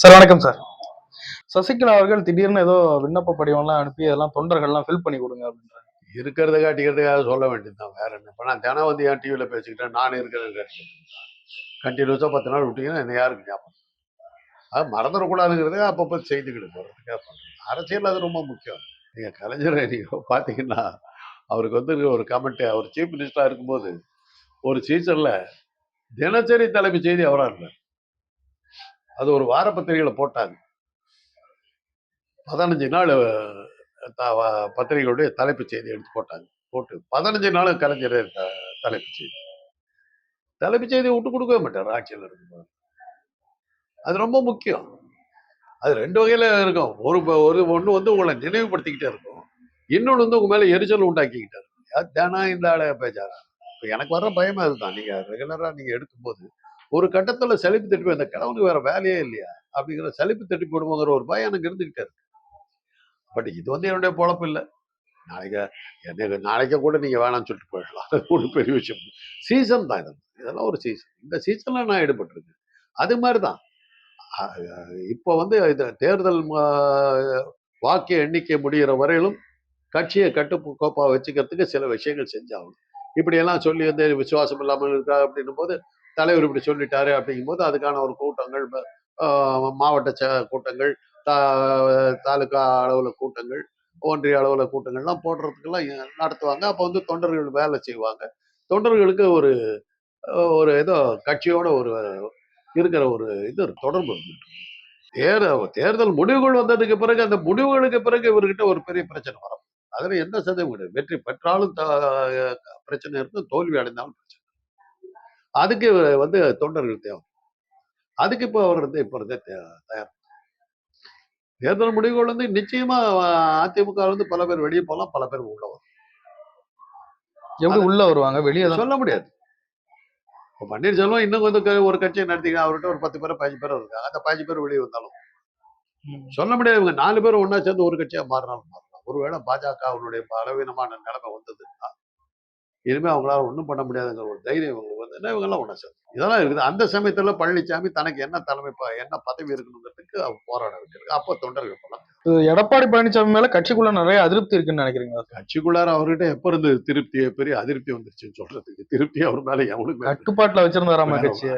Sir வணக்கம் sir. Sasikala அவர்கள் திடீர்னு ஏதோ விண்ணப்ப படிவம்லாம் அனுப்பி அதெல்லாம் தொண்டர்கள்லாம் ஃபில் பண்ணி கொடுங்க அப்படின்றாங்க இருக்கிறத காட்டிக்கிறதுக்காக சொல்ல வேண்டியதுதான். வேற என்ன இப்போ நான் தினம் வந்து என் டிவியில் பேசிக்கிட்டேன். நான் இருக்கிறேன் கண்டினியூஸாக பத்து நாள் விட்டீங்கன்னா என்ன யாருக்கு ஞாபகம்? அது மறந்துடக்கூடாதுங்கிறதே அப்பப்போ செய்துக்கிட்டு போகிறதுக்காக பண்ணுறேன் அரசியல் அது ரொம்ப முக்கியம். நீங்கள் கலைஞரை நீங்கள் பார்த்தீங்கன்னா அவருக்கு வந்து ஒரு கமெண்ட் அவர் சீஃப் மினிஸ்டராக இருக்கும்போது ஒரு சீசனில் தினசரி தலைமை செய்தி அவராக இருந்தார். அது ஒரு வார பத்திரிகையில் போட்டாங்க. பதினஞ்சு நாள் த- வ- பத்திரிகைகளுடைய தலைப்புச் செய்தி எடுத்து போட்டாங்க. போட்டு பதினஞ்சு நாள் கலைஞர் த- தலைப்புச் செய்தி. தலைப்புச் செய்தியை விட்டு கொடுக்கவே மாட்டார் ஆட்சியில் இருக்கும்போது. அது ரொம்ப முக்கியம். அது ரெண்டு வகையில இருக்கும். ஒரு ஒரு ஒன்று வந்து உங்களை நினைவுபடுத்திக்கிட்டே இருக்கும். இன்னொன்று வந்து உங்க மேலே எரிச்சல் உண்டாக்கிக்கிட்டே இருக்கும். யார் தினம் இந்த ஆளை பேச்சாரா? இப்போ எனக்கு வர்ற பயமே அதுதான். நீங்கள் ரெகுலராக நீங்கள் எடுக்கும்போது ஒரு கட்டத்துல செழிப்பு தட்டி போய் இந்த வேற வேலையே இல்லையா? அப்படிங்கிற செழிப்பு தட்டி போடுவோங்கிற ஒரு பயம் எனக்கு இருந்துகிட்டே இருக்கு. பட் இது வந்து என்னுடைய பொழப்பு இல்லை. நாளைக்கு எனக்கு நாளைக்கே கூட நீங்க வேணாம்னு சொல்லிட்டு போயிடலாம். அது ஒரு பெரிய விஷயம். சீசன் தான் இது. இதெல்லாம் ஒரு சீசன். இந்த சீசன்ல நான் ஈடுபட்டிருக்கேன். அது மாதிரி தான் இப்போ வந்து இது தேர்தல் ம- வாக்கு எண்ணிக்கை முடிகிற வரையிலும் கட்சியை கட்டுக்கோப்பா வச்சுக்கிறதுக்கு சில விஷயங்கள் செஞ்சாகணும். இப்படியெல்லாம் சொல்லி வந்து விசுவாசம் இல்லாமல் இருக்கா அப்படின்னும் போது தலைவர் இப்படி சொல்லிட்டாரு அப்படிங்கும்போது அதுக்கான ஒரு கூட்டங்கள் மாவட்ட ச- கூட்டங்கள் தாலுகா அளவில் கூட்டங்கள் ஒன்றிய அளவில் கூட்டங்கள்லாம் போடுறதுக்கெல்லாம் நடத்துவாங்க. அப்போ வந்து தொண்டர்கள் வேலை செய்வாங்க. தொண்டர்களுக்கு ஒரு ஒரு ஏதோ கட்சியோட ஒரு இருக்கிற ஒரு இது தொடர்பு இருந்துட்டு தேர் தேர்தல் முடிவுகள் வந்ததுக்கு பிறகு அந்த முடிவுகளுக்கு பிறகு இவர்கிட்ட ஒரு பெரிய பிரச்சனை வரும். அதில் எந்த சந்தேகம் கிடையாது வெற்றி பெற்றாலும் த- பிரச்சனை இருக்கும் தோல்வி அடைந்தாலும் அதுக்கு வந்து தொண்டர்கள் தேவை. அதுக்கு இப்போ அவர் வந்து இப்போ இருந்தே தயார். தேர்தல் முடிவுகள் வந்து நிச்சயமா அதிமுக வந்து பல பேர் வெளியே போகலாம் பல பேர் உள்ள வரலாம் எப்படி உள்ள வருவாங்க? வெளியே சொல்ல முடியாது. இப்போ பன்னீர்செல்வம் இன்னும் வந்து க- ஒரு கட்சியை நடத்திங்க அவர்கிட்ட ஒரு பத்து பேர் பதினஞ்சு பேர் இருக்காங்க. அந்த பதினஞ்சு பேர் வெளியே வந்தாலும் சொல்ல முடியாது. இவங்க நாலு பேர் ஒண்ணா சேர்ந்து ஒரு கட்சியா மாறினாலும் மாறலாம். ஒருவேளை பாஜக அவருடைய பலவீனமான நிலைமை வந்ததுன்னா இனிமே அவங்களால ஒன்றும் பண்ண முடியாதுங்கிற ஒரு தைரியம் இவங்களுக்கு வந்து இவங்க எல்லாம் ஒண்ணா சேர்ந்து. இதெல்லாம் இருக்குது. அந்த சமயத்துல பழனிசாமி தனக்கு என்ன தலைமை என்ன பதவி இருக்கணுங்கிறதுக்கு அவர் போராட வேண்டியிருக்கு அப்போ தொண்டர்கள் இது எடப்பாடி பழனிசாமி மேல கட்சிக்குள்ள நிறைய அதிருப்தி இருக்குன்னு நினைக்கிறீங்களா? கட்சிக்குள்ளார அவர்கிட்ட எப்ப இருந்து திருப்தி பெரிய அதிருப்தி வந்துருச்சுன்னு சொல்றதுக்கு திருப்தி அவர் மேல எவனுக்கு கட்டுப்பாட்டுல வச்சிருந்தாராம கட்சியை?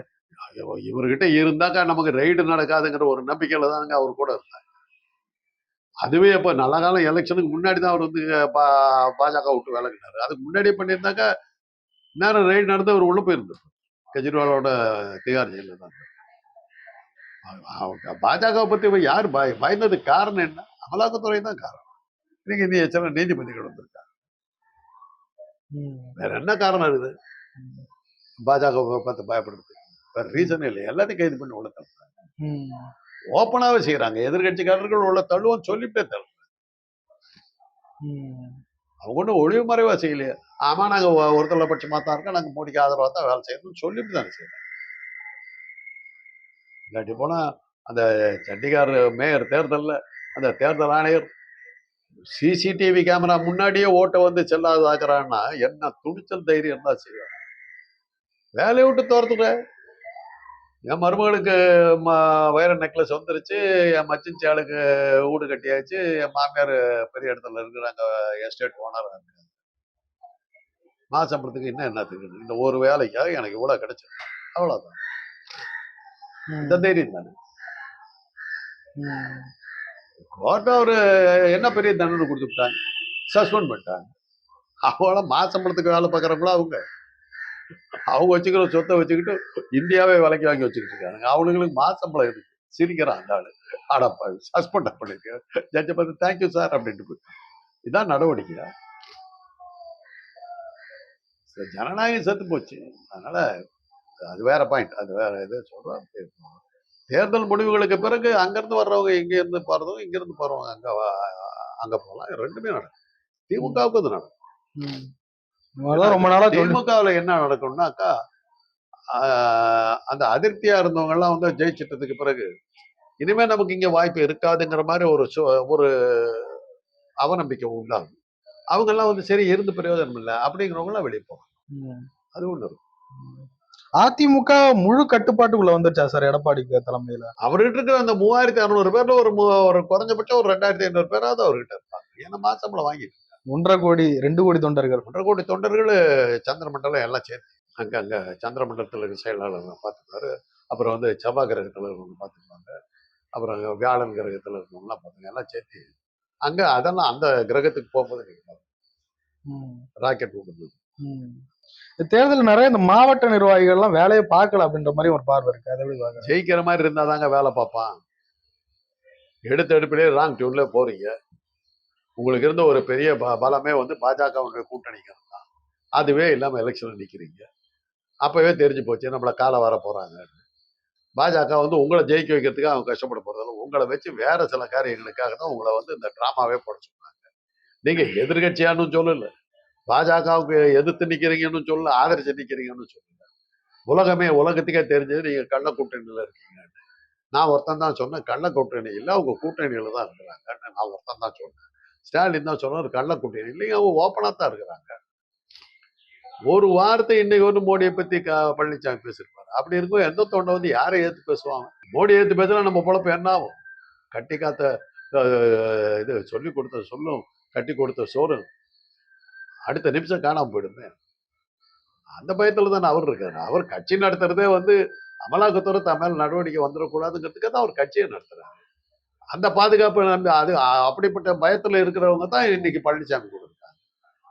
இவர்கிட்ட இருந்தாக்கா நமக்கு ரைடு நடக்காதுங்கிற ஒரு நம்பிக்கையில தாங்க அவர் கூட இருந்தார். அதுவே இப்ப நல்ல காலம் எலெக்ஷனுக்கு முன்னாடி தான் அவர் வந்து பா- பாஜக விட்டு விலகினாரு. அதுக்கு முன்னாடியே பண்ணியிருந்தாக்கா நேரம் ரைடு நடந்து அவர் உள்ள போயிருந்தார். கெஜ்ரிவாலோட திகார் ஜெயில தான் அவங்க பாஜக பத்தி இவன் யார் பய பயந்ததுக்கு காரணம் என்ன? அமலாக்கத்துறை தான் காரணம். இன்னைக்கு இந்த எச்சனை நீதிபதிகள் வந்திருக்காங்க. வேற என்ன காரணம் இருக்குது? பாஜக பார்த்து பயப்படுறது வேற ரீசன் இல்லை. எல்லாத்தையும் கைது பண்ணி உள்ள. ஓப்பனாவே செய்யறாங்க எதிர்கட்சிக்காரர்கள் உள்ள தள்ளுவோம் சொல்லிட்டே தள்ளும் ம். அவங்க ஒன்றும் ஒளிவு மறைவா செய்யலையே. ஆமா நாங்க ஒ- ஒரு தலைபட்சமா தான் இருக்கோம். நாங்க மோடிக்கு ஆதரவா தான் வேலை செய்யணும்னு சொல்லிட்டு தானே செய்யறோம் இல்லாட்டி போனா அந்த சண்டிகார் மேயர் தேர்தல்ல அந்த தேர்தல் ஆணையர் சிசிடிவி கேமரா முன்னாடியே ஓட்டை வந்து செல்லாதாக்குறான்னா என்ன துணிச்சல் தைரியம் தான் செய்வாங்க. வேலையை விட்டு தோர்த்துக்க என் மருமகளுக்கு வைர நெக்லஸ் வந்துருச்சு. என் மச்சின் ஆளுக்கு வீடு கட்டியாச்சு. என் மாமியார் பெரிய இடத்துல இருக்கிறாங்க. எஸ்டேட் ஓனர் மாசம்பளத்துக்கு இன்னும் என்னத்துக்கு இந்த ஒரு வேலைக்காக எனக்கு இவ்வளவு கிடைச்சது. அவ்வளவுதான். இந்த தைரியம் தானே. கோர்ட்டை ஒரு என்ன பெரிய தண்டனை கொடுத்துட்டாங்க சஸ்பெண்ட் பண்ணிட்டாங்க. அவங்கள மாசம்பளத்துக்கு வேலை பார்க்குறவங்களா அவங்க? அவங்க வச்சுக்கிற சொத்தை வச்சுக்கிட்டு இந்தியாவே விலைக்கு வாங்கி வச்சுக்கிட்டு இருக்காங்க அவனுங்களுக்கு மாசம்பளம் இருக்கு சிரிக்கிறான் அந்த ஆள். ஆடப்பா சஸ்பெண்ட் பண்ணிருக்க ஜட்ஜை பார்த்து தேங்க்யூ சார் அப்படின்ட்டு போயிட்டான் இதான் நடவடிக்கையா சரி, ஜனநாயகம் செத்து போச்சு. அதனால அது வேற பாயிண்ட் அது வேற இது சொல்றேன் தேர்தல் முடிவுகளுக்கு பிறகு அங்கேருந்து வர்றவங்க இங்கே இருந்து போறதும் இங்கேருந்து போகிறவங்க அங்கே அங்க போகலாம் ரெண்டுமே நடக்கும். திமுகவுக்கு அது நடக்கும். ம். ரொம்ப நாளா திமுகவுல என்ன நடக்கும்னாக்கா அந்த அதிருப்தியா இருந்தவங்க எல்லாம் வந்து ஜெயிச்சிட்டதுக்கு பிறகு இனிமே நமக்கு இங்க வாய்ப்பு இருக்காதுங்கிற மாதிரி ஒரு ஒரு அவநம்பிக்கை உண்டாகும். அவங்க எல்லாம் வந்து சரி இருந்து பிரயோஜனம் இல்லை அப்படிங்கிறவங்க எல்லாம் வெளியே போவாங்க ம். அது ஒண்ணு இருக்கும் அதிமுக முழு கட்டுப்பாட்டுக்குள்ள வந்துருச்சா சார் எடப்பாடிக்கு தலைமையில? அவர்கிட்ட இருக்கிற அந்த மூவாயிரத்தி அறுநூறு பேர்ல ஒரு ஒரு குறைஞ்சபட்சம் ஒரு ரெண்டாயிரத்தி ஐநூறு பேராவது அவர்கிட்ட இருப்பாங்க. ஏன்னா மாசம்பளம் வாங்கிட்டு ஒன்றரை கோடி ரெண்டு கோடி தொண்டர்கள். ஒன்றரை கோடி தொண்டர்கள் சந்திரமண்டலம் எல்லாம் சேர்த்து அங்க அங்க சந்திரமண்டலத்தில் இருக்க செயலாளர் பார்த்துப்பாரு அப்புறம் வந்து செவ்வாய் கிரகத்தில் இருக்கவங்க பார்த்துப்பாங்க அப்புறம் அங்க வியாழன் கிரகத்தில் இருக்கவங்கலாம் பார்த்துங்க எல்லாம் சேர்த்து அங்க அதெல்லாம் அந்த கிரகத்துக்கு போகும்போது நீங்க பாருங்க. ம், ராக்கெட். இந்த தேர்தல் நிறைய இந்த மாவட்ட நிர்வாகிகள் எல்லாம் வேலையை பார்க்கல அப்படின்ற மாதிரி ஒரு பார்வை இருக்கு. அதை எப்படி? ஜெயிக்கிற மாதிரி இருந்தா தாங்க வேலை பார்ப்பான். எடுத்த எடுப்பிலே ராங் டியூன்ல போறீங்க. உங்களுக்கு இருந்த ஒரு பெரிய ப- பலமே வந்து பாஜகவுடைய கூட்டணிங்கிறது தான் அதுவே இல்லாம எலெக்ஷன்ல நிக்கிறீங்க. அப்பவே தெரிஞ்சு போச்சு நம்மளை காலை வர போகிறாங்க பாஜக வந்து உங்களை ஜெயிக்க வைக்கிறதுக்கு அவங்க கஷ்டப்பட போகிறதால உங்களை வச்சு வேற சில காரியங்களுக்காக தான் உங்களை வந்து இந்த டிராமாவே போட சொன்னாங்க. நீங்க எதிர்கட்சியான்னு சொல்லல. பாஜகவுக்கு எதிர்த்து நிக்கிறீங்கன்னு சொல்லல ஆதரிச்சு நிக்கிறீங்கன்னு சொல்லல. உலகமே உலகத்துக்கே தெரிஞ்சது நீங்க கள்ள கூட்டணியில இருக்கீங்கன்னு நான் ஒருத்தன் தான் சொன்னேன் கள்ள கூட்டணி இல்லை அவங்க கூட்டணியில தான் இருக்கிறாங்கன்னு நான் ஒருத்தன் தான் சொன்னேன். ஸ்டாலின் தான் சொன்னார் கள்ள கூட்டணி இல்லைங்க அவங்க ஓப்பனாக தான் இருக்கிறாங்க. ஒரு வார்த்தை இன்னைக்கு வந்து மோடியை பத்தி க- பழனிசாமி பேசியிருப்பாரு. அப்படி இருக்கும் எந்த தொண்டை வந்து யாரை ஏத்து பேசுவாங்க? மோடி ஏத்து பேசினா நம்ம பொழப்பு என்ன ஆகும்? கட்டி காத்த இது சொல்லி கொடுத்த சொல்லும் கட்டி கொடுத்த சோறு அடுத்த நிமிஷம் காணாம போயிடுமே. அந்த பயத்துல தானே அவர் இருக்காரு. அவர் கட்சி நடத்துறதே வந்து அமலாக்கத்துறை தமிழ் நடவடிக்கை வந்துடக்கூடாதுங்கிறதுக்காக தான் அவர் கட்சியை நடத்துறாரு. அந்த பாதுகாப்பு நம்பி அது அப்படிப்பட்ட பயத்தில் இருக்கிறவங்க தான் இன்னைக்கு பழனிசாமி கூட இருக்காங்க.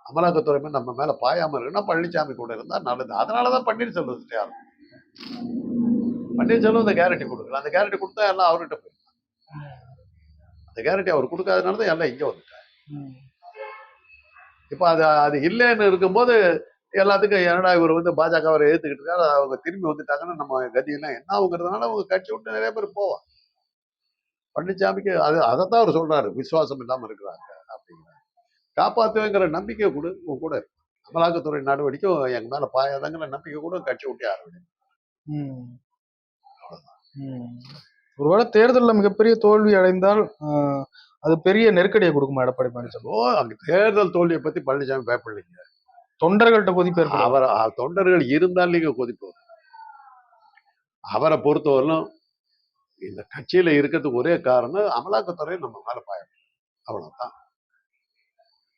அமலாக்கத்துறை நம்ம மேலே பாயாமல் இருக்குன்னா பழனிசாமி கூட இருந்தால் நல்லது. அதனாலதான் பன்னீர்செல்வம் யாரும் பன்னீர்செல்வம் அந்த கேரண்டி கொடுக்கல. அந்த கேரண்டி கொடுத்தா எல்லாம் அவர்கிட்ட போயிடும் அந்த கேரண்டி அவர் கொடுக்காதனால தான் எல்லாம் இங்கே வந்துட்டாங்க. இப்போ அது அது இல்லைன்னு இருக்கும்போது எல்லாத்துக்கும் என்னடா இவர் வந்து பாஜக அவரை இருக்காரு அவங்க திரும்பி வந்துட்டாங்கன்னா நம்ம கதியெல்லாம் என்ன அவங்கிறதுனால அவங்க கட்சி விட்டு நிறைய பேர் போவான் பழனிசாமிக்கு அது அதைத்தான் அவர் சொல்றாரு விசுவாசம் இல்லாம இருக்கிறாங்க அப்படிங்கிறாரு. காப்பாத்துவேங்கிற நம்பிக்கை கூட உங்க கூட. அமலாக்கத்துறை நடவடிக்கை எங்க மேல பாயாதங்கிற நம்பிக்கை கூட கட்சி விட்டு ஆரம்பிக்கும் ம். ம். ஒருவேளை தேர்தலில் மிகப்பெரிய தோல்வி அடைந்தால் அது பெரிய நெருக்கடியை கொடுக்குமா எடப்பாடி பழனிசாமி ஓ அங்க தேர்தல் தோல்வியை பத்தி பழனிசாமி பயப்படலைங்க தொண்டர்கள்ட்ட கொதிப்பு அவர் தொண்டர்கள் இருந்தால் நீங்க கொதிப்பவர் அவரை பொறுத்தவரையிலும் இந்த கட்சியில இருக்கிறதுக்கு ஒரே காரணம் அமலாக்கத்துறை நம்ம மேல பயம் அவ்வளவுதான்.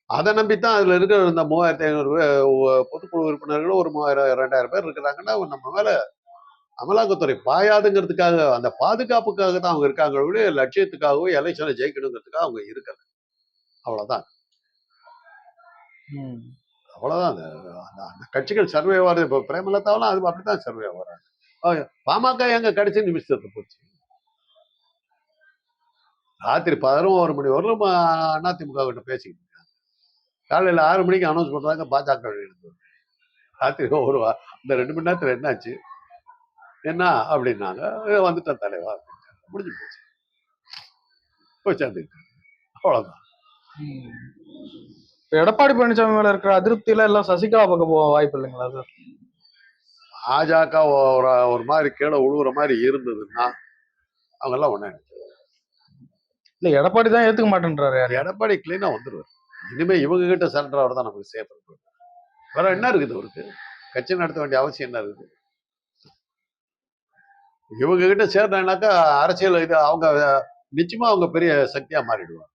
அதை நம்பித்தான் அதுல இருக்கிற இந்த மூவாயிரத்தி ஐநூறு பேர் பொதுக்குழு உறுப்பினர்களும் ஒரு மூவாயிரம் ரெண்டாயிரம் பேர் இருக்கிறாங்கன்னா நம்ம மேல அமலாக்கத்துறை பாயாதுங்கிறதுக்காக அந்த பாதுகாப்புக்காக தான் அவங்க இருக்காங்க ஒழிய லட்சியத்துக்காகவோ எலெக்ஷனை ஜெயிக்கணுங்கிறதுக்காக அவங்க இருக்கல. அவ்வளவுதான். அவ்வளவுதான். அந்த அந்த- கட்சிகள் சர்வே ஆகுது இப்போ பிரேமலதாவெல்லாம் அது அப்படித்தான் சர்வே ஆகுறாங்க பாமக எங்க கடைசி நிமிஷத்துல போச்சு. ராத்திரி பதினோரு மணி வரலும் அதிமுக கிட்ட பேசிக்கிட்டு இருக்காங்க. காலையில ஆறு மணிக்கு அனௌன்ஸ் பண்றாங்க பாஜக எழுந்து ராத்திரி ஒரு இந்த ரெண்டு மணி நேரத்துல என்னாச்சு? என்ன அப்படின்னாங்க "ஏ, வந்துட்டேன் தலைவா. முடிஞ்சு போச்சு. போய் சேர்ந்துக்கிட்டாங்க. அவ்வளவுதான். ம். இப்ப எடப்பாடி பழனிசாமி மேல இருக்கிற அதிருப்தியில எல்லாம் சசிகலா பக்கம் போக வாய்ப்பு இல்லைங்களா சார்? பாஜக ஒரு ஒரு மாதிரி கீழே உழுவுற மாதிரி இருந்ததுன்னா அவங்க எல்லாம் ஒண்ணு இல்ல எடப்பாடி தான் ஏத்துக்க மாட்டேன்றாரு யாரு? எடப்பாடி கிளீனா வந்துருவார். இனிமே இவங்க கிட்ட சரண்டர் அவர் தான் நமக்கு சேஃப் வேற என்ன இருக்குது அவருக்கு கட்சி நடத்த வேண்டிய அவசியம் என்ன இருக்குது? இவங்க கிட்ட சேர்ந்தாங்கனாக்கா அரசியல் இது அவங்க நிச்சயமா அவங்க பெரிய சக்தியா மாறிடுவாங்க.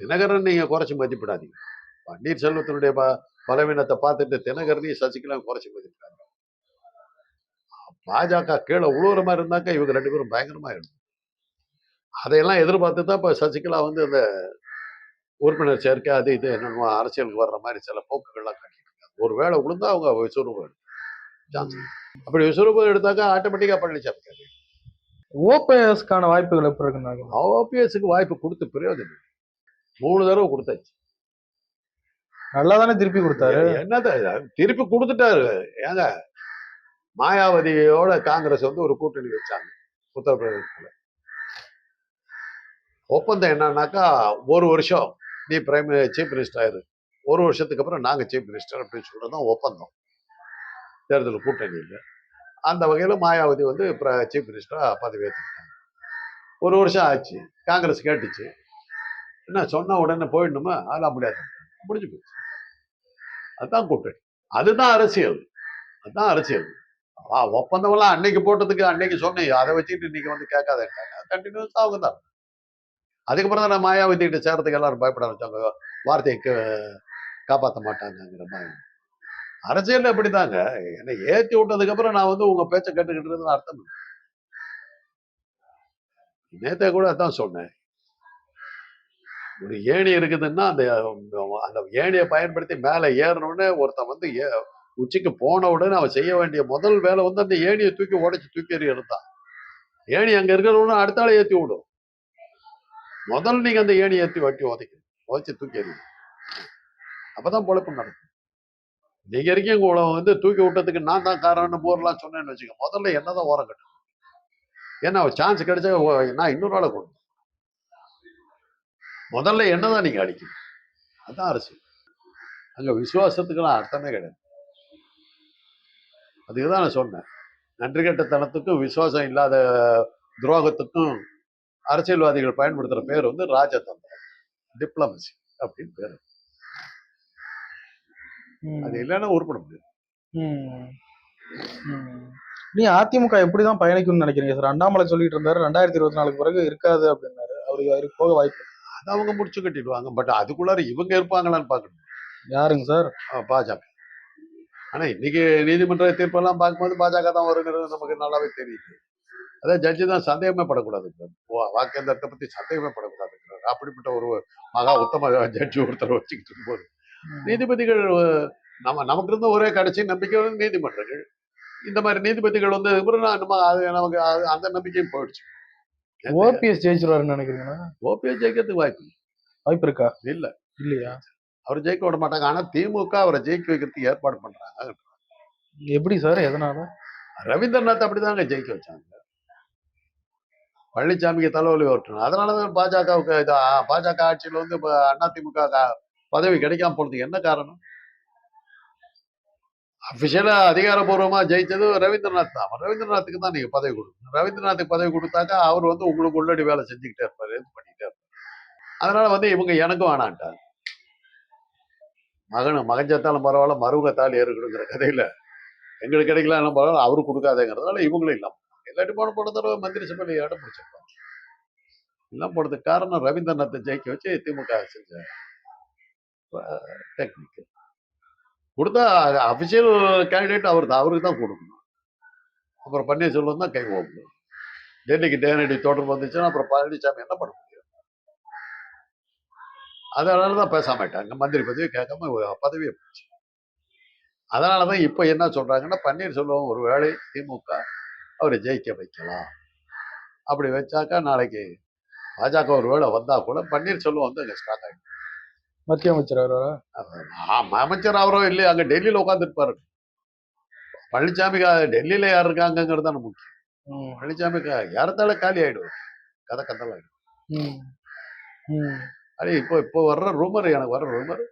தினகரன் நீங்க குறைச்சி மதிப்பிடாதீங்க. பன்னீர்செல்வத்தினுடைய ப பலவீனத்தை பார்த்துட்டு தினகரனையும் சசிகலாம் குறைச்சு மதிப்பிடாங்க பாஜக கீழே உழுவுற மாதிரி இருந்தாக்கா இவங்க ரெண்டு பேரும் பயங்கரமா இருக்கும் அதையெல்லாம் எதிர்பார்த்து தான் இப்போ சசிகலா வந்து அந்த உறுப்பினர் சேர்க்கை அது இது என்னென்னமோ அரசியலுக்கு வர்ற மாதிரி சில போக்குகள்லாம் காட்டிட்டு இருக்காங்க ஒரு வேளை விழுந்தா அவங்க விஸ்வரூபம் சான்ஸ். அப்படி விஸ்வரூபம் எடுத்தாக்கா ஆட்டோமேட்டிக்கா பழனிசாமி ஓபிஎஸ்க்கான வாய்ப்புகள் எப்படி இருக்குன்னு ஓபிஎஸ்க்கு வாய்ப்பு கொடுத்து பிரயோஜனம். மூணு தடவை கொடுத்தாச்சு. நல்லா தானே திருப்பி கொடுத்தாரு? இது? திருப்பி கொடுத்துட்டாரு. ஏங்க மாயாவதியோட காங்கிரஸ் வந்து ஒரு கூட்டணி வச்சாங்க. உத்தரப்பிரதேசத்துல. ஒப்பந்தம் என்னன்னாக்கா ஒரு வருஷம் நீ பிரைம் சீஃப் மினிஸ்டர் ஆயிரு. ஒரு வருஷத்துக்கு அப்புறம் நாங்கள் சீஃப் மினிஸ்டர் அப்படின்னு சொல்கிறது தான் ஒப்பந்தம். தேர்தல் கூட்டணியில். அந்த வகையில் மாயாவதி வந்து சீஃப் மினிஸ்டராக பதவி ஏற்றுக்கிட்டாங்க ஒரு வருஷம் ஆச்சு. காங்கிரஸ் கேட்டுச்சு. என்ன சொன்ன உடனே போயிடணுமா? அதெல்லாம் முடியாது. முடிஞ்சு போச்சு. அதுதான் கூட்டணி. அதுதான் அரசியல். அதுதான் அரசியல். ஆ, ஒப்பந்தமெல்லாம் அன்னைக்கு போட்டதுக்கு அன்னைக்கு சொன்னேன். அதை வச்சுக்கிட்டு இன்னைக்கு வந்து கேட்காத கண்டினியூஸா அவங்க தான். அதுக்கப்புறம் தான் நான் மாயாவதி கிட்ட சேர்றதுக்கு எல்லாரும் பயப்பட ஆரம்பிச்சாங்க. வார்த்தையை காப்பாற்ற காப்பாத்த மாட்டாங்கங்கிற மாதிரி. அரசியல் அப்படிதாங்க. என்னை ஏத்தி விட்டதுக்கு அப்புறம் நான் வந்து உங்க பேச்சை கேட்டுக்கிட்டு அர்த்தம் நேத்தே கூட அதான் சொன்னேன். ஒரு ஏணி இருக்குதுன்னா அந்த அந்த ஏணியை பயன்படுத்தி மேலே ஏறணும்னு ஒருத்தன் வந்து ஏ- உச்சிக்கு போன உடனே அவன் செய்ய வேண்டிய முதல் வேலை வந்து அந்த ஏணியை தூக்கி உடைச்சி தூக்கி எறியறது தான் ஏணி அங்க இருக்கிறவன அடுத்தால ஏற்றி ஏத்தி விடும். முதல் நீங்க அந்த ஏணி ஏற்றி வட்டி உதைக்கணும். உதைச்சி தூக்கி எறியும் அப்பதான் பொழைப்பு நடக்கும். நீங்க இருக்கீங்க உங்களை வந்து தூக்கி விட்டதுக்கு நான் தான் காரணம்னு போர்லாம் சொன்னேன்னு வச்சுக்க முதல்ல என்னதான் ஓரம் கட்டணும். ஏன்னா சான்ஸ் கிடைச்சா நான் இன்னொரு ஆளை கொண்டு முதல்ல என்னதான் நீங்க அடிக்கணும்? அதுதான் அரசியல் அங்க விசுவாசத்துக்கெல்லாம் அர்த்தமே கிடையாது. அதுக்கு தான் நான் சொன்னேன். நன்றி கட்டத்தனத்துக்கும் விசுவாசம் இல்லாத துரோகத்துக்கும் அரசியல்வாதிகள் பயன்படுத்துற பேர் வந்து ராஜதந்திரம். டிப்ளமசி அப்படின்னு பேர். அது இல்லைன்னா உருப்பட முடியாது. நீ அதிமுக எப்படிதான் பயணிக்கும்னு நினைக்கிறீங்க? சார் அண்ணாமலை சொல்லிட்டு இருந்தாரு ரெண்டாயிரத்தி இருபத்தி நாலுக்கு பிறகு இருக்காது அப்படின்னாரு. அவருக்கு போக வாய்ப்பு. அது அவங்க முடிச்சு கட்டிடுவாங்க. பட் அதுக்குள்ளார இவங்க இருப்பாங்களான்னு பார்க்கணும். யாருங்க சார்? பாஜக. ஆனா இன்னைக்கு நீதிமன்ற தீர்ப்பெல்லாம் பார்க்கும்போது பாஜக தான் வருங்கிறது நமக்கு நல்லாவே தெரியுது. அதான் ஜட்ஜி தான் சந்தேகமே படக்கூடாது வாக்கேந்திரத்தை பத்தி சந்தேகமே படக்கூடாது அப்படிப்பட்ட ஒரு மகா உத்தம ஜட்ஜி ஒருத்தர் வச்சுக்கிட்டு இருக்கும்போது. நீதிபதிகள் நம்ம நமக்கு இருந்த ஒரே கடைசி நம்பிக்கை வந்து நீதிமன்றங்கள். இந்த மாதிரி நீதிபதிகள் வந்து நம்ம அது நமக்கு அந்த நம்பிக்கையும் போயிடுச்சு. ஓபிஎஸ் ஜெயிச்சிருவாருன்னு நினைக்கிறீங்களா? ஓபிஎஸ் ஜெயிக்கிறதுக்கு வாய்ப்பு. வாய்ப்பு இருக்கா? இல்ல. இல்லையா? அவர் ஜெயிக்க விட மாட்டாங்க. ஆனா திமுக அவரை ஜெயிக்க வைக்கிறதுக்கு ஏற்பாடு பண்றாங்க. எப்படி சார்? எதனால? ரவீந்திரநாத் அப்படிதாங்க ஜெயிக்க வச்சாங்க. பழனிசாமிக்கு தலைவலி வரட்டும். அதனாலதான் பாஜகவுக்கு இதா பாஜக ஆட்சியில வந்து இப்ப அதிமுக பதவி கிடைக்காம போனதுக்கு என்ன காரணம்? அபிஷியலா அதிகாரப்பூர்வமா ஜெயிச்சது ரவீந்திரநாத் தான். ரவீந்திரநாத்துக்கு தான் நீங்க பதவி கொடுக்கணும். ரவீந்திரநாத்துக்கு பதவி கொடுத்தாக்கா அவர் வந்து உங்களுக்கு உள்ளடி வேலை செஞ்சுக்கிட்டே இருப்பாரு இது பண்ணிக்கிட்டே இருப்பார். அதனால வந்து இவங்க எனக்கும் வேணான்ட்டாங்க மகனு மகன் செத்தாலும் பரவாயில்ல மருவக தாலி ஏறுகிற கதையில எங்களுக்கு கிடைக்கலாம் பரவாயில்ல அவரு கொடுக்காதேங்கிறதுனால இவங்களும் இல்லாமல் இல்லாட்டி போன போன தடவை மந்திரி சபையில இடம் பிடிச்சிருப்பாங்க எல்லாம் போனதுக்கு காரணம் ரவீந்திரநாத்தை ஜெயிக்க வச்சு திமுக செஞ்ச டெக்னிக் கொடுத்தா அபிஷியல் கேண்டிடேட் அவர் தான் அவருக்கு தான் கொடுக்கணும். அப்புறம் பன்னீர்செல்வம் தான் கை ஓப்பணும் டெல்லிக்கு டேனடி தொடர்பு வந்துச்சுன்னா அப்புறம் பழனிசாமி என்ன பண்ண முடியும்? அதனால தான் பேச மாட்டாங்க மந்திரி பதவி கேட்காம பதவியை போச்சு. அதனால தான் இப்போ என்ன சொல்றாங்கன்னா பன்னீர்செல்வம் ஒரு வேளை திமுக அவரை ஜெயிக்க வைக்கலாம். அப்படி வச்சாக்கா நாளைக்கு பாஜக ஒரு வேளை வந்தா கூட பன்னீர்செல்வம் வந்து அங்கே ஸ்டார்ட் ஆகிடும் மத்திய அமைச்சர் அவரா? அமைச்சர் அவரோ இல்லையா அங்க டெல்லியில உட்காந்துருப்பாரு பழனிசாமிக்கு டெல்லியில யார் இருக்காங்கிறது தான் முக்கியம். ம். பழனிசாமிக்கு யாரத்தால காலி ஆயிடும் கதை கந்தல் ஆயிடும். ம். ம். அது இப்போ இப்போ வர்ற ரூமர் எனக்கு வர்ற ரூமர்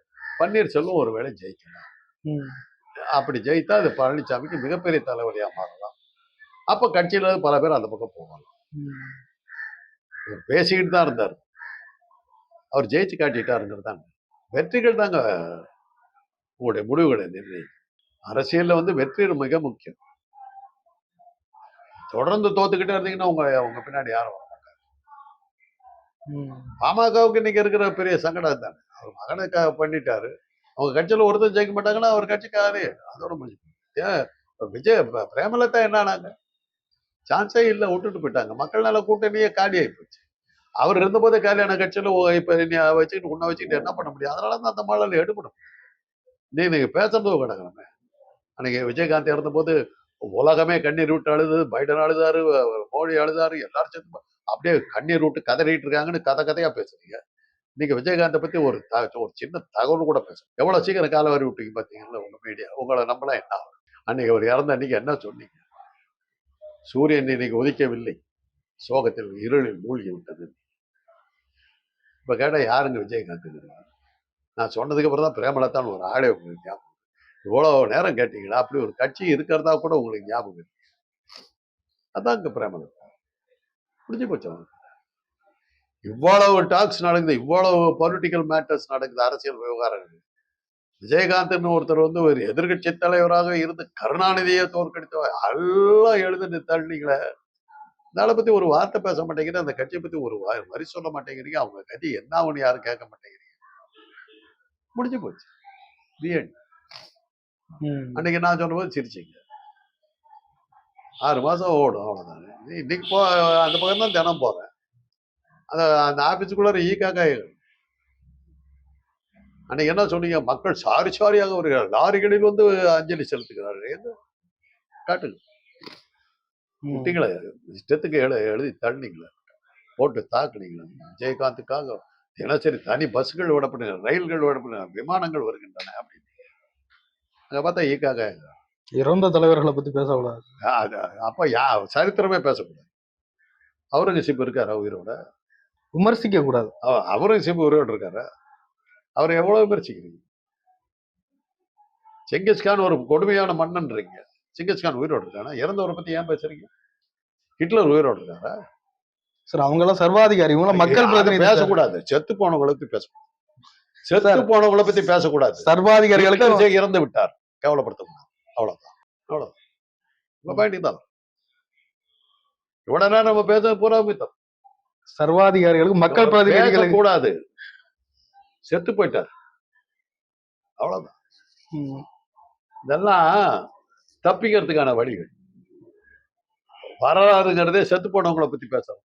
பன்னீர்செல்வம் ஒரு வேளை ஜெயிக்கலாம். அப்படி ஜெயித்தா அது பழனிசாமிக்கு மிகப்பெரிய தலைவலியா மாறலாம். அப்ப கட்சியில பல பேர் அந்த பக்கம் போவாங்க. பேசிக்கிட்டு தான் இருந்தார். அவர் ஜெயிச்சு காட்டிட்டாருங்கிறது தாங்க வெற்றிகள் தாங்க உங்களுடைய முடிவுகளை நிர்ணயிக்கும். அரசியல்ல வந்து வெற்றி மிக முக்கியம். தொடர்ந்து தோத்துக்கிட்டே இருந்தீங்கன்னா உங்க உங்க பின்னாடி யாரும் வர மாட்டாங்க. பாமகவுக்கு இன்னைக்கு இருக்கிற பெரிய சங்கடம் தானே அவர் மகனை க- பண்ணிட்டாரு. அவங்க கட்சியில ஒருத்தர் ஜெயிக்க மாட்டாங்கன்னா அவர் கட்சிக்காரே அதோட முடிஞ்சு விஜய் இப்ப பிரேமலதா என்ன ஆனாங்க? சான்ஸே இல்லை விட்டுட்டு போயிட்டாங்க. மக்கள் நல கூட்டணியே காலி ஆகி போச்சு. அவர் இருந்தபோதே காலியான கட்சியில ஓ, நீ வச்சுக்கிட்டு உன்னை வச்சுக்கிட்டு என்ன பண்ண முடியும்? அதனால தான் அந்த மாடல் எடுக்கணும். நீ நீங்க பேசுறது கிடக்குறமே. அன்னைக்கு விஜயகாந்த் இருந்தபோது உலகமே கண்ணீர் விட்டு அழுது பைடன் அழுதாரு மோடி அழுதாரு எல்லாரும் சேர்ந்து அப்படியே கண்ணீர் விட்டு கதறிட்டு இருக்காங்கன்னு கதை கதையா பேசுறீங்க. நீங்க விஜயகாந்தை பத்தி ஒரு த- ஒரு சின்ன தகவல் கூட பேச எவ்வளவு சீக்கிரம் காலை வரி விட்டீங்க பாத்தீங்களா உங்க மீடியா உங்களை நம்பலாம் என்ன ஆகும்? அன்னைக்கு அவர் இறந்த அன்னைக்கு என்ன சொன்னீங்க? சூரியன் இன்னைக்கு உதிக்கவில்லை. சோகத்தில் இருளில் மூழ்கி விட்டது இப்ப கேட்டா யாருங்க விஜயகாந்த் நான் சொன்னதுக்கு அப்புறம் தான் பிரேமலதான் ஒரு ஆளே உங்களுக்கு ஞாபகம் இவ்வளவு நேரம் கேட்டீங்களா? அப்படி ஒரு கட்சி இருக்கிறதா கூட உங்களுக்கு ஞாபகம் இருக்கு. அதான் இங்க பிரேமலதா. புரிஞ்சு போச்சு இவ்வளவு டாக்ஸ் நடக்குது இவ்வளவு பொலிட்டிக்கல் மேட்டர்ஸ் நடக்குது அரசியல் விவகாரங்கள். விஜயகாந்த்னு ஒருத்தர் வந்து ஒரு எதிர்க்கட்சி தலைவராக இருந்து கருணாநிதியை தோற்கடித்தவர் எல்லாம் எழுதுன்னு தள்ளிங்களே அதனால பத்தி ஒரு வார்த்தை பேச மாட்டேங்கிறீங்க அந்த கட்சியை பத்தி ஒரு வரி சொல்ல மாட்டேங்கிறீங்க. அவங்க கட்சி என்ன ஆகும்னு யாரும் கேட்க மாட்டேங்கிறீங்க. முடிஞ்சு போச்சு. அன்னைக்கு நான் சொன்னபோது சிரிச்சிங்க. ஆறு மாசம் ஓடும் அவ்வளவுதான். இன்னைக்கு போ அந்த பக்கம் தான் தினம் போறேன். அந்த அந்த ஆபீஸுக்குள்ள ஈ காக்காய் அன்னைக்கு என்ன சொன்னீங்க? மக்கள் சாரி சாரியாக வருகிறார் லாரிகளில் வந்து அஞ்சலி செலுத்துகிறார்கள். காட்டுங்க. விட்டீங்களே? இஷ்டத்துக்கு எழு எழுதி தள்ளிங்களே போட்டு தாக்குனீங்களே. விஜயகாந்துக்காக தினசரி தனி பஸ்கள் விடப்படுகிற ரயில்கள் விடப்படுகிற விமானங்கள் வருகின்றன அப்படின்னு. அங்க பார்த்தா ஈக்காக இறந்த தலைவர்களை பத்தி பேசக்கூடாது. அப்ப யா சரித்திரமே பேசக்கூடாது. அவுரங்கசீப் இருக்காரு உயிரோட. விமர்சிக்க கூடாது அவ- அவுரங்கசீப் உயிரோடு இருக்காரு? அவர் எவ்வளவு விமர்சிக்கிறீங்க செங்கிஸ்கான் ஒரு கொடுமையான மன்னன்றீங்க. செங்கிஸ்கான் உயிரோடு இருக்கானா இறந்தவரை பத்தி ஏன் பேசுறீங்க? ஹிட்லர் உயிரோடு இருக்காரா? சார் அவங்க எல்லாம் சர்வாதிகாரி மக்கள் பிரதிநிதி. பேசக்கூடாது. செத்து போனவங்களை பத்தி பேசக்கூடாது செத்து போனவங்களை பத்தி பேசக்கூடாது. சர்வாதிகாரிகளுக்கு இறந்து விட்டார். கேவலப்படுத்தக்கூடாது அவ்வளவுதான். அவ்வளவுதான். உங்க பாயிண்ட் தான் இவ்வளவு நேரம் நம்ம பேச பூரா சர்வாதிகாரிகளுக்கு மக்கள் பிரதிநிதிகளுக்கு கூடாது செத்து போயிட்டார். அவ்வளவுதான். இதெல்லாம் தப்பிக்கிறதுக்கான வழிகள். வரலாறுங்கிறதே செத்து போனவங்களை பத்தி பேசணும்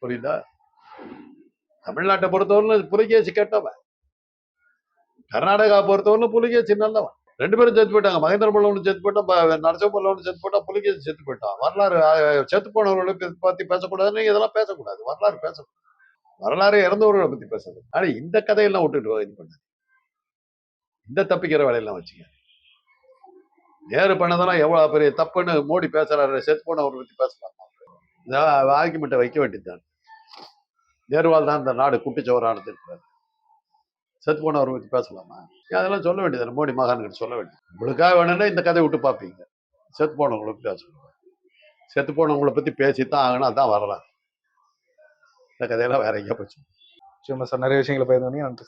புரியுதா? தமிழ்நாட்டை பொறுத்தவரை புலிகேசி கெட்டவன். கர்நாடகா பொறுத்தவரை புலிகேசி நல்லவன். ரெண்டு பேரும் செத்து போயிட்டாங்க. மகேந்திர பல்லவன் செத்து போயிட்டான். நரசிம்ம பல்லவன் செத்து போயிட்டான். புலிகேசி செத்து போயிட்டான். வரலாறு செத்து போனவர்களை பத்தி- பத்தி பேசக்கூடாதுன்னு இதெல்லாம் பேசக்கூடாது. வரலாறு பேசக்கூடாது. வரலாறு இறந்தவர்களை பத்தி பேசுறது ஆனா இந்த கதையெல்லாம் விட்டுட்டு இது பண்ண இந்த தப்பிக்கிற வேலையெல்லாம் வச்சுக்க நேரு பண்ணதெல்லாம் எவ்வளவு பெரிய தப்புன்னு மோடி பேசுறாரு செத்து போனவரை பத்தி பேசலாமா. ஆர்குமெண்ட்டை வைக்க வேண்டியதுதான். நேருவால் தான் இந்த நாடு குட்டிச்சவரானது இருக்கிறார். செத்து போனவரை பற்றி பேசலாமா? அதெல்லாம் சொல்ல வேண்டியது மோடி மகான்கிட்ட சொல்ல வேண்டியது. உங்களுக்காக வேணும்னா இந்த கதையை விட்டு பார்ப்பீங்க. செத்து போனவங்களை பத்தி பேசணும் செத்து போனவங்களை பற்றி பேசி தான் ஆகணும். அதான் வரலாம் இந்த கதையெல்லாம் வேற எங்கேயா போச்சு. சும்மா சார் நிறைய விஷயங்களை பகிர்ந்தீங்க நன்றி